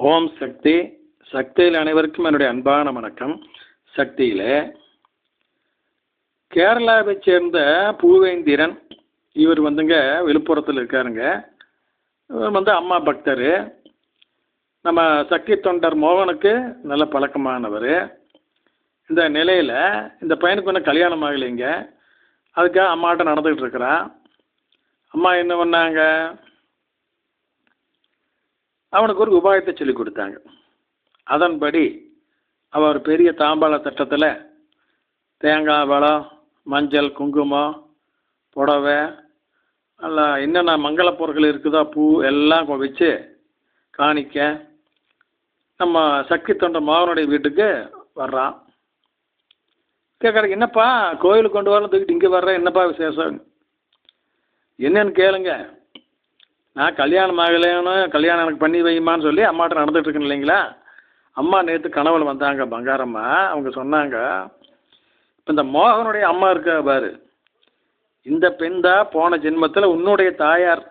ஓம் சக்தி. சக்தியில் அனைவருக்கும் என்னுடைய அன்பான வணக்கம். சக்தியில் கேரளாவை சேர்ந்த பூவேந்திரன் இவர் வந்துங்க விழுப்புரத்தில் இருக்காருங்க. இவர் வந்து அம்மா பக்தர். நம்ம சக்தி தொண்டர் மோகனுக்கு நல்ல பழக்கமானவர். இந்த நிலையில் இந்த பையனுக்கு ஒன்றும் கல்யாணம் ஆகலைங்க. அதுக்காக அம்மாட்ட நடந்துக்கிட்டு இருக்கிறான். அம்மா என்ன பண்ணாங்க? அவனுக்கு ஒரு உபாயத்தை சொல்லி கொடுத்தாங்க. அதன்படி அவன் ஒரு பெரிய தாம்பாள தட்டத்தில் தேங்காய் பழம் மஞ்சள் குங்குமம் புடவை அல்ல என்னென்ன மங்கள பொருட்கள் இருக்குதோ பூ எல்லாம் வச்சு காணிக்க நம்ம சக்தி தொண்ட மகனுடைய வீட்டுக்கு வர்றான். கேட்குறக்கு என்னப்பா கோயிலுக்கு கொண்டு வரலாம் தூக்கிட்டு இங்கே வர்றேன் என்னப்பா விசேஷம்? என்னன்னு கேளுங்க. நான் கல்யாணம் ஆகலைன்னு கல்யாணம் எனக்கு பண்ணி வையுமான்னு சொல்லி அம்மாட்ட நடந்துட்டு இல்லைங்களா? அம்மா நேற்று கனவில் வந்தாங்க பங்காரம்மா. அவங்க சொன்னாங்க இப்போ இந்த மோகனுடைய அம்மா இருக்கா பாரு. இந்த பெண் தான் போன ஜென்மத்தில் உன்னுடைய தாயார்.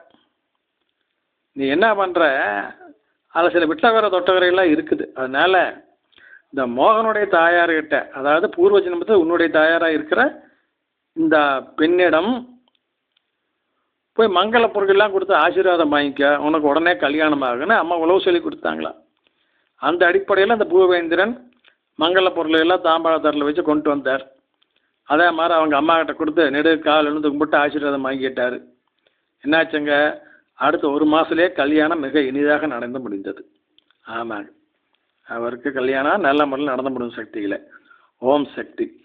நீ என்ன பண்ணுற அதில் சில விட்டவர தொட்டகரையெல்லாம் இருக்குது. அதனால் இந்த மோகனுடைய தாயார்கிட்ட அதாவது பூர்வ ஜென்மத்தில் உன்னுடைய தாயாராக இருக்கிற இந்த பெண்ணிடம் போய் மங்கள பொருள்லாம் கொடுத்து ஆசீர்வாதம் வாங்கிக்க. உனக்கு உடனே கல்யாணம் ஆகுன்னு அம்மா உழவு சொல்லி கொடுத்தாங்களாம் அந்த அடிப்படையில் அந்த பூவேந்திரன் மங்கள பொருள் எல்லாம் தாம்பாளத்தரில் வச்சு கொண்டு வந்தார். அதே மாதிரி அவங்க அம்மாக்கிட்ட கொடுத்து நெடு கால் எழுந்து கும்பிட்டு ஆசீர்வாதம் வாங்கிக்கிட்டார். என்னாச்சுங்க? அடுத்த ஒரு மாதத்துலேயே கல்யாணம் மிக இனிதாக நடந்து முடிந்தது. ஆமாங்க. அவருக்கு கல்யாணம் நல்ல முறையில் நடந்து முடியும் சக்தியில். ஓம் சக்தி.